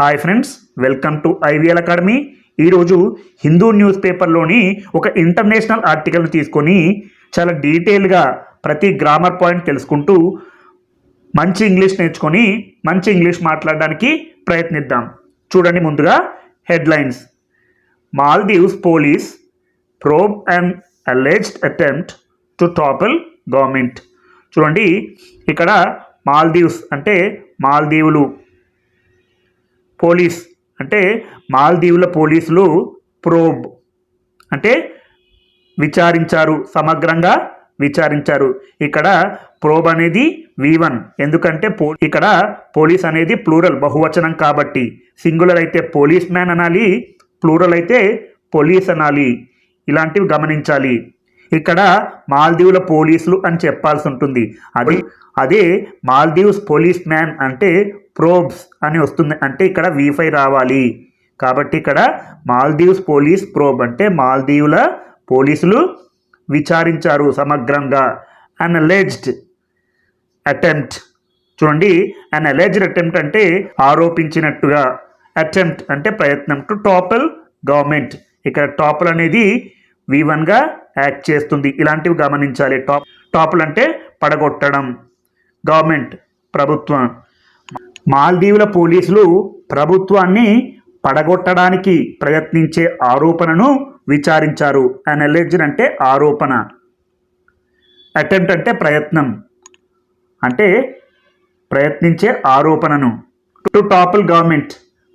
Hi friends welcome to IVL academy. ఈరోజు Hindu news పేపర్లోని ఒక international ఆర్టికల్ని తీసుకొని చాలా డీటెయిల్గా ప్రతి గ్రామర్ పాయింట్ తెలుసుకుంటూ మంచి ఇంగ్లీష్ నేర్చుకొని మంచి ఇంగ్లీష్ మాట్లాడడానికి ప్రయత్నిద్దాం. చూడండి ముందుగా headlines. Maldives police probe and alleged attempt to topple government చూడండి ఇక్కడ మాల్దీవ్స్ అంటే మాల్దీవులు పోలీస్. అంటే మాల్దీవుల పోలీసులు ప్రోబ్. అంటే విచారించారు సమగ్రంగా విచారించారు. ఇక్కడ ప్రోబ్ అనేది వి వన్. ఎందుకంటే పో ఇక్కడ పోలీస్ అనేది ప్లూరల్ బహువచనం కాబట్టి. సింగులర్ అయితే పోలీస్ మ్యాన్ అనాలి ప్లూరల్ అయితే పోలీస్ అనాలి. ఇలాంటివి గమనించాలి. ఇక్కడ మాల్దీవుల పోలీసులు అని చెప్పాల్సి ఉంటుంది. అది అదే మాల్దీవ్స్ పోలీస్ మ్యాన్ అంటే ప్రోబ్స్ అని వస్తుంది. అంటే ఇక్కడ వీఫై రావాలి. కాబట్టి ఇక్కడ మాల్దీవ్స్ పోలీస్ ప్రోబ్ అంటే మాల్దీవుల పోలీసులు విచారించారు సమగ్రంగా. అన్ అలెజ్డ్ అటెంప్ట్ చూడండి. అన్ అలెజ్డ్ అటెంప్ట్ అంటే ఆరోపించినట్టుగా. అటెంప్ట్ అంటే ప్రయత్నం టు టాపల్ గవర్నమెంట్ ఇక్కడ టాపల్ అనేది వి వన్గా యాక్ట్ చేస్తుంది. ఇలాంటివి గమనించాలి. టాప్ టాపులు అంటే పడగొట్టడం. గవర్నమెంట్ ప్రభుత్వం. మాల్దీవుల పోలీసులు ప్రభుత్వాన్ని పడగొట్టడానికి ప్రయత్నించే ఆరోపణను విచారించారు. అన్ ఎలెజ్డ్ అంటే ఆరోపణ. అటెంప్ట్ అంటే ప్రయత్నం. అంటే ప్రయత్నించే ఆరోపణను. To topple government.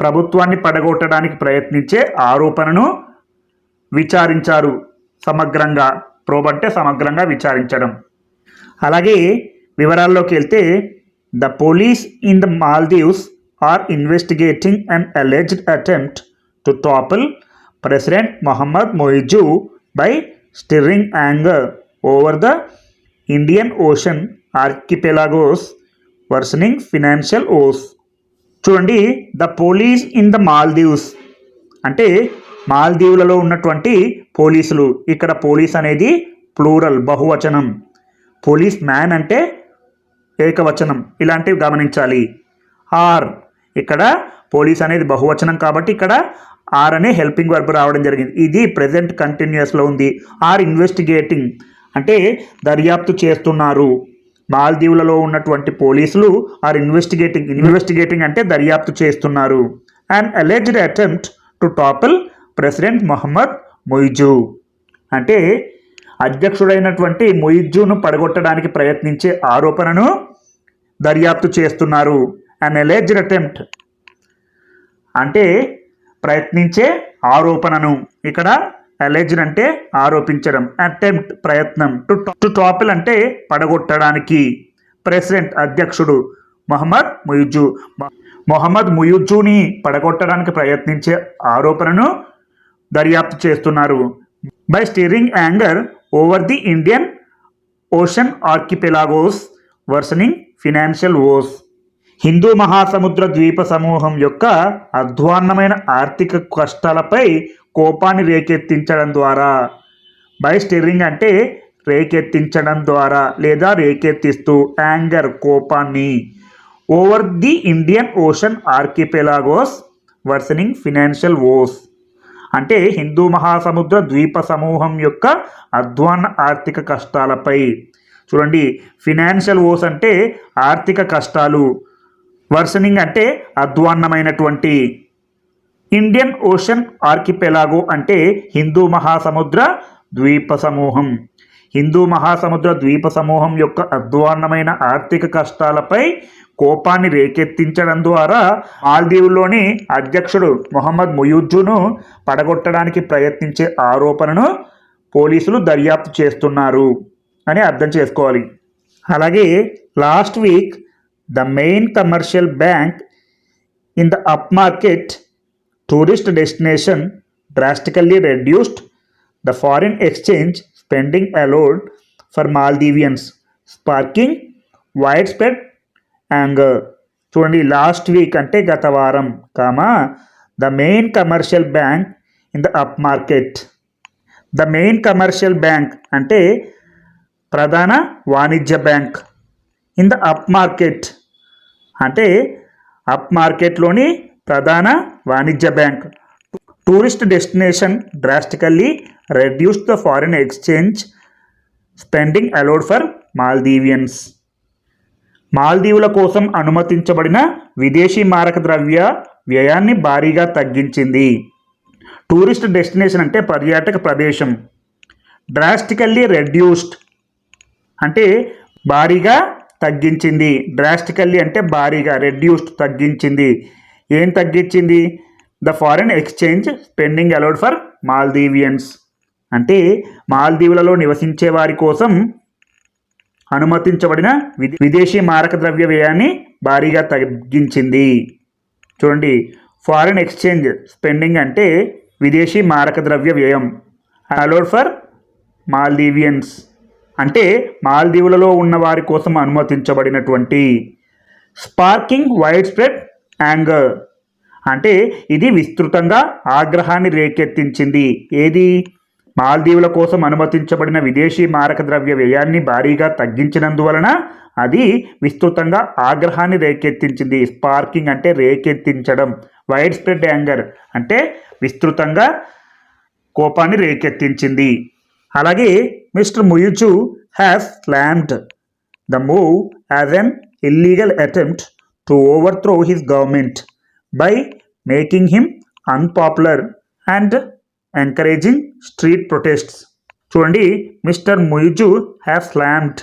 ప్రభుత్వాన్ని పడగొట్టడానికి ప్రయత్నించే ఆరోపణను విచారించారు. సమగ్రంగా. ప్రోబ్ అంటే సమగ్రంగా విచారించడం. అలాగే వివరాల్లోకి వెళ్తే the police in the Maldives are investigating an alleged attempt to topple president Mohammad Muizzu by stirring anger over the Indian Ocean archipelago's worsening financial woes చూడండి the police in the Maldives అంటే మాల్దీవులలో ఉన్నటువంటి పోలీసులు. ఇక్కడ police అనేది plural బహువచనం. Police man అంటే ఏకవచనం ఇలాంటివి గమనించాలి. ఆర్. ఇక్కడ పోలీస్ అనేది బహువచనం కాబట్టి ఇక్కడ ఆర్ అనే హెల్పింగ్ వర్బ్ రావడం జరిగింది. ఇది ప్రజెంట్ కంటిన్యూస్లో ఉంది. ఆర్ ఇన్వెస్టిగేటింగ్ అంటే దర్యాప్తు చేస్తున్నారు. మాల్దీవులలో ఉన్నటువంటి పోలీసులు ఆర్ ఇన్వెస్టిగేటింగ్. ఇన్వెస్టిగేటింగ్ అంటే దర్యాప్తు చేస్తున్నారు. And alleged attempt to topple president Mohammad Muizzu అంటే అధ్యక్షుడైనటువంటి మొయిజ్జును పడగొట్టడానికి ప్రయత్నించే ఆరోపణను దర్యాప్తు చేస్తున్నారు. అండ్ ఎలేజ్డ్ అటెంప్ట్ అంటే ప్రయత్నించే ఆరోపణను. ఇక్కడ అలెజ్డ్ అంటే ఆరోపించడం. అటెంప్ట్ ప్రయత్నం. టు టు టాపిల్ అంటే పడగొట్టడానికి. ప్రెసిడెంట్ అధ్యక్షుడు మొహమ్మద్ ముయుజ్జు. మొహమ్మద్ ముయుజ్జుని పడగొట్టడానికి ప్రయత్నించే ఆరోపణను దర్యాప్తు చేస్తున్నారు. By stirring anger over the Indian Ocean archipelago's worsening financial woes Hindu మహాసముద్ర ద్వీప సమూహం యొక్క అధ్వాన్నమైన ఆర్థిక కష్టాలపై కోపాన్ని రేకెత్తించడం ద్వారా బై స్టిర్రింగ్ అంటే రేకెత్తించడం ద్వారా లేదా రేకెత్తిస్తూ యాంగర్ కోపాన్ని over the Indian Ocean archipelago's worsening financial woes అంటే హిందూ మహాసముద్ర ద్వీప సమూహం యొక్క అధ్వాన్న ఆర్థిక కష్టాలపై. చూడండి ఫినాన్షియల్ ఓస్ అంటే ఆర్థిక కష్టాలు వర్సనింగ్ అంటే అధ్వాన్నమైనటువంటి. ఇండియన్ ఓషన్ ఆర్కిపెలాగో అంటే హిందూ మహాసముద్ర ద్వీప సమూహం. హిందూ మహాసముద్ర ద్వీప సమూహం యొక్క అధ్వాన్నమైన ఆర్థిక కష్టాలపై కోపాన్ని రేకెత్తించడం ద్వారా మాల్దీవుల్లోని అధ్యక్షుడు మొహమ్మద్ ముయుజ్జును పడగొట్టడానికి ప్రయత్నించే ఆరోపణను పోలీసులు దర్యాప్తు చేస్తున్నారు అని అర్థం చేసుకోవాలి. అలాగే last week the main commercial bank in the upmarket tourist destination drastically reduced the foreign exchange spending allowed for Maldivians sparking widespread anger చూడండి లాస్ట్ వీక్ అంటే గత వారం comma? The main commercial bank in the upmarket the main commercial bank అంటే ప్రధాన వాణిజ్య bank in the upmarket అంటే up మార్కెట్లోని ప్రధాన వాణిజ్య bank tourist destination drastically reduce the foreign exchange spending allowed for Maldivians మాల్దీవుల కోసం అనుమతించబడిన విదేశీ మారక ద్రవ్య వ్యయాన్ని భారీగా తగ్గించింది. టూరిస్ట్ డెస్టినేషన్ అంటే పర్యాటక ప్రదేశం. డ్రాస్టికల్లీ రెడ్యూస్డ్ అంటే భారీగా తగ్గించింది. డ్రాస్టికల్లీ అంటే భారీగా రెడ్యూస్డ్ తగ్గించింది. ఏం తగ్గించింది? The foreign exchange spending allowed for Maldivians. అంటే మాల్దీవులలో నివసించే వారి కోసం అనుమతించబడిన విదేశీ మారక ద్రవ్య వ్యయాన్ని భారీగా తగ్గించింది. చూడండి ఫారిన్ ఎక్స్చేంజ్ స్పెండింగ్ అంటే విదేశీ మారక ద్రవ్య వ్యయం. అలోడ్ ఫర్ మాల్దీవియన్స్ అంటే మాల్దీవులలో ఉన్న వారి కోసం అనుమతించబడినటువంటి. స్పార్కింగ్ వైడ్ స్ప్రెడ్ యాంగర్ అంటే ఇది విస్తృతంగా ఆగ్రహాన్ని రేకెత్తించింది. ఏది? మాల్దీవుల కోసం అనుమతించబడిన విదేశీ మారక ద్రవ్య వ్యయాన్ని భారీగా తగ్గించినందువలన అది విస్తృతంగా ఆగ్రహాన్ని రేకెత్తించింది. స్పార్కింగ్ అంటే రేకెత్తించడం వైడ్ స్ప్రెడ్ యాంగర్ అంటే విస్తృతంగా కోపాన్ని రేకెత్తించింది. అలాగే Mister Muizzu has slammed the move as an illegal attempt to overthrow his government by making him unpopular and encouraging street protests చూడండి మిస్టర్ ముయిజు హ్యావ్ స్లామ్డ్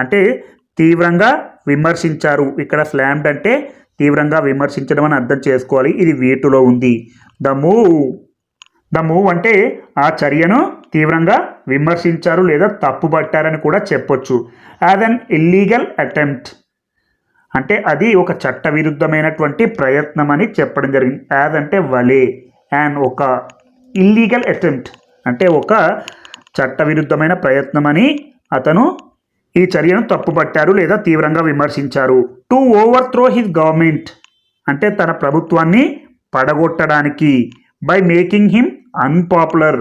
అంటే తీవ్రంగా విమర్శించారు. ఇక్కడ స్లామ్డ్ అంటే తీవ్రంగా విమర్శించడం అని అర్థం చేసుకోవాలి. ఇది వీటిలో ఉంది. ద మూవ్ ద మూవ్ అంటే ఆ చర్యను తీవ్రంగా విమర్శించారు లేదా తప్పుపట్టారని కూడా చెప్పొచ్చు. యాజ్ అన్ ఇల్లీగల్ అటెంప్ట్ అంటే అది ఒక చట్టవిరుద్ధమైనటువంటి ప్రయత్నం అని చెప్పడం జరిగింది. యాజ్ అంటే వలే. అండ్ ఒక ఇల్లీగల్ అటెంప్ట్ అంటే ఒక చట్టవిరుద్ధమైన ప్రయత్నం అని అతను ఈ చర్యను తప్పుపట్టారు లేదా తీవ్రంగా విమర్శించారు. To overthrow his government అంటే తన ప్రభుత్వాన్ని పడగొట్టడానికి. బై మేకింగ్ హిమ్ అన్పాపులర్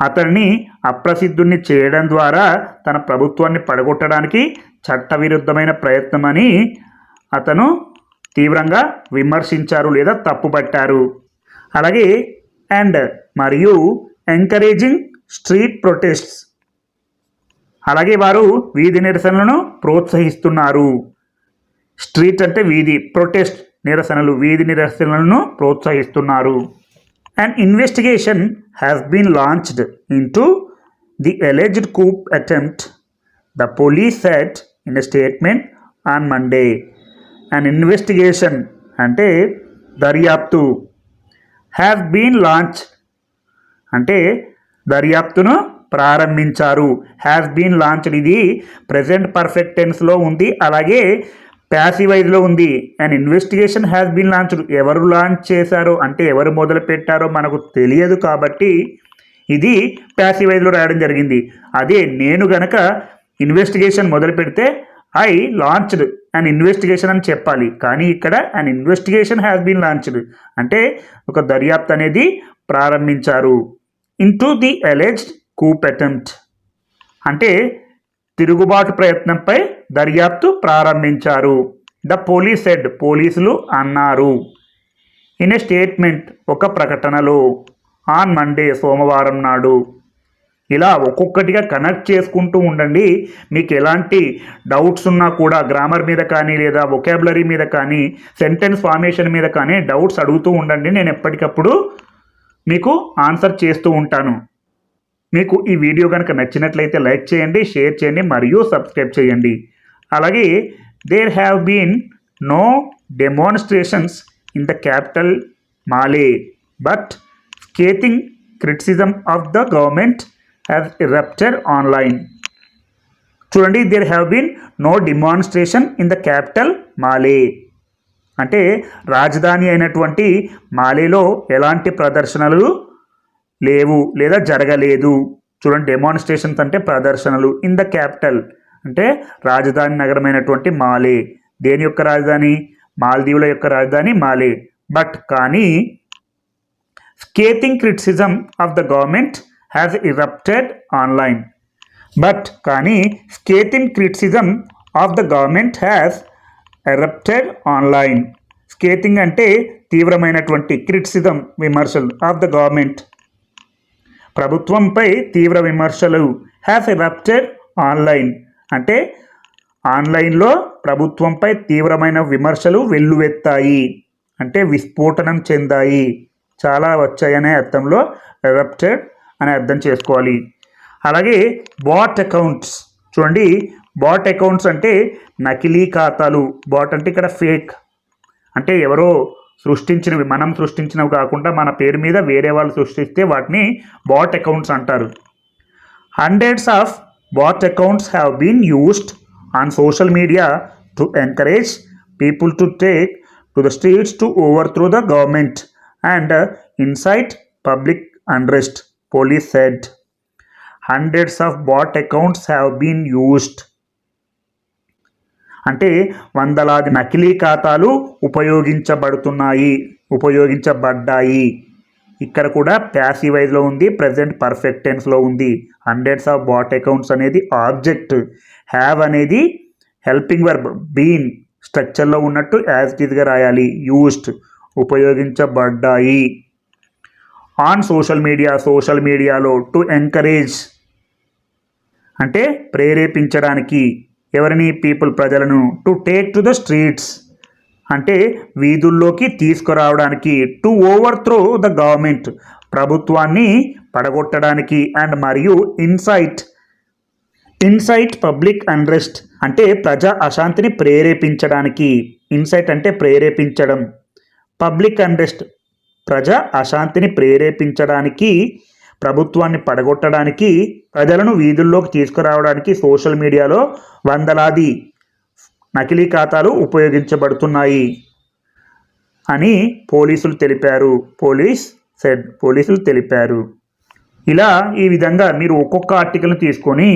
అతన్ని అప్రసిద్ధుణ్ణి చేయడం ద్వారా తన ప్రభుత్వాన్ని పడగొట్టడానికి చట్టవిరుద్ధమైన ప్రయత్నమని అతను తీవ్రంగా విమర్శించారు లేదా తప్పుపట్టారు. అలాగే అండ్ మరియు ఎంకరేజింగ్ స్ట్రీట్ ప్రొటెస్ట్స్ అలాగే వారు వీధి నిరసనలను ప్రోత్సహిస్తున్నారు. స్ట్రీట్ అంటే వీధి ప్రొటెస్ట్ నిరసనలు వీధి నిరసనలను ప్రోత్సహిస్తున్నారు. And investigation has been launched into the alleged coup attempt the police said in a statement on Monday and investigation అంటే దర్యాప్తు హ్యాస్ బీన్ లాంచ్ అంటే దర్యాప్తును ప్రారంభించారు. హ్యాస్ బీన్ లాంచ్డ్ ఇది ప్రజెంట్ పర్ఫెక్ట్ టెన్స్లో ఉంది. అలాగే ప్యాసివైజ్లో ఉంది. And investigation has been launched ఎవరు లాంచ్ చేశారో? అంటే ఎవరు మొదలు పెట్టారో మనకు తెలియదు కాబట్టి ఇది ప్యాసివైజ్లో రాయడం జరిగింది. అదే నేను గనక ఇన్వెస్టిగేషన్ మొదలు పెడితే ఐ లాంచ్డ్ అండ్ ఇన్వెస్టిగేషన్ అని చెప్పాలి. కానీ ఇక్కడ and investigation has been launched అంటే ఒక దర్యాప్తు అనేది ప్రారంభించారు. Into the alleged coup attempt అంటే తిరుగుబాటు ప్రయత్నంపై దర్యాప్తు ప్రారంభించారు. ద పోలీస్ హెడ్ పోలీసులు అన్నారు. ఇన్ ఏ స్టేట్మెంట్ ఒక ప్రకటనలో ఆన్ మండే సోమవారం నాడు ఇలా ఒక్కొక్కటిగా కనెక్ట్ చేసుకుంటూ ఉండండి. మీకు ఎలాంటి డౌట్స్ ఉన్నా కూడా గ్రామర్ మీద కానీ లేదా ఒకాబులరీ మీద కానీ సెంటెన్స్ ఫార్మేషన్ మీద కానీ డౌట్స్ అడుగుతూ ఉండండి. నేను ఎప్పటికప్పుడు మీకు ఆన్సర్ చేస్తూ ఉంటాను. మీకు ఈ వీడియో కనుక నచ్చినట్లయితే లైక్ చేయండి షేర్ చేయండి మరియు సబ్స్క్రైబ్ చేయండి. అలాగే there have been no demonstrations in the capital Male but scathing criticism of the government has erupted online చూడండి there have been no demonstration in the capital Male అంటే రాజధాని అయినటువంటి మాలేలో ఎలాంటి ప్రదర్శనలు లేవు లేదా జరగలేదు. చూడండి డెమాన్స్ట్రేషన్స్ అంటే ప్రదర్శనలు ఇన్ ద క్యాపిటల్ అంటే రాజధాని నగరమైనటువంటి మాలే. దేని యొక్క రాజధాని? మాల్దీవుల యొక్క రాజధాని మాలే. బట్ కానీ scathing criticism of the government has erupted online but కానీ scathing criticism of the government has erupted online scathing అంటే తీవ్రమైనటువంటి క్రిటిసిజం విమర్శలు ఆఫ్ ద గవర్నమెంట్ ప్రభుత్వంపై తీవ్ర విమర్శలు హ్యాస్ ఎరప్టెడ్ ఆన్లైన్ అంటే ఆన్లైన్లో ప్రభుత్వంపై తీవ్రమైన విమర్శలు వెల్లువెత్తాయి. అంటే విస్ఫోటనం చెందాయి. చాలా వచ్చాయనే అర్థంలో ఎరప్టెడ్ అని అర్థం చేసుకోవాలి. అలాగే బాట్ అకౌంట్స్ చూడండి బాట్ అకౌంట్స్ అంటే నకిలీ ఖాతాలు. బాట్ అంటే ఇక్కడ ఫేక్ అంటే ఎవరో సృష్టించినవి మనం సృష్టించినవి కాకుండా మన పేరు మీద వేరే వాళ్ళు సృష్టిస్తే వాటిని బాట్ అకౌంట్స్ అంటారు. Hundreds of bot accounts have been used on social media to encourage people to take to the streets to overthrow the government and incite public unrest police said hundreds of bot accounts have been used అంటే వందలాది నకిలీ ఖాతాలు ఉపయోగించబడుతున్నాయి ఉపయోగించబడ్డాయి. ఇక్కడ కూడా passive వైజ్లో ఉంది present perfect టెన్స్లో ఉంది. హండ్రెడ్స్ ఆఫ్ బాట్ అకౌంట్స్ అనేది ఆబ్జెక్ట్ హ్యావ్ అనేది హెల్పింగ్ వర్బ్ బీన్ స్ట్రక్చర్లో ఉన్నట్టు యాజ్ ఇట్ రాయాలి. యూస్డ్ ఉపయోగించబడ్డాయి. ఆన్ సోషల్ మీడియా సోషల్ మీడియాలో టు ఎంకరేజ్ అంటే ప్రేరేపించడానికి ఎవరిని పీపుల్ ప్రజలను to take to the streets అంటే వీధుల్లోకి తీసుకురావడానికి to overthrow the government ప్రభుత్వాన్ని పడగొట్టడానికి అండ్ మరియు ఇన్సైట్ ఇన్సైట్ పబ్లిక్ అన్రెస్ట్ అంటే ప్రజా అశాంతిని ప్రేరేపించడానికి. ఇన్సైట్ అంటే ప్రేరేపించడం. పబ్లిక్ అన్రెస్ట్ ప్రజా అశాంతిని ప్రేరేపించడానికి ప్రభుత్వాన్ని పడగొట్టడానికి ప్రజలను వీధుల్లోకి తీసుకురావడానికి సోషల్ మీడియాలో వందలాది నకిలీ ఖాతాలు ఉపయోగించబడుతున్నాయి అని పోలీసులు తెలిపారు. పోలీస్ సెడ్ పోలీసులు తెలిపారు. ఇలా ఈ విధంగా మీరు ఒక్కొక్క ఆర్టికల్ని తీసుకొని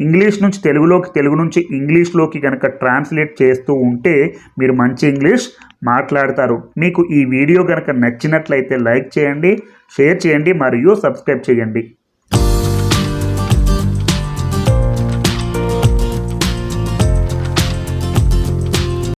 ఇంగ్లీష్ నుంచి తెలుగులోకి తెలుగు నుంచి ఇంగ్లీష్లోకి కనుక ట్రాన్స్లేట్ చేస్తూ ఉంటే మీరు మంచి ఇంగ్లీష్ మాట్లాడతారు. మీకు ఈ వీడియో కనుక నచ్చినట్లయితే లైక్ చేయండి షేర్ చేయండి మరియు సబ్స్క్రైబ్ చేయండి.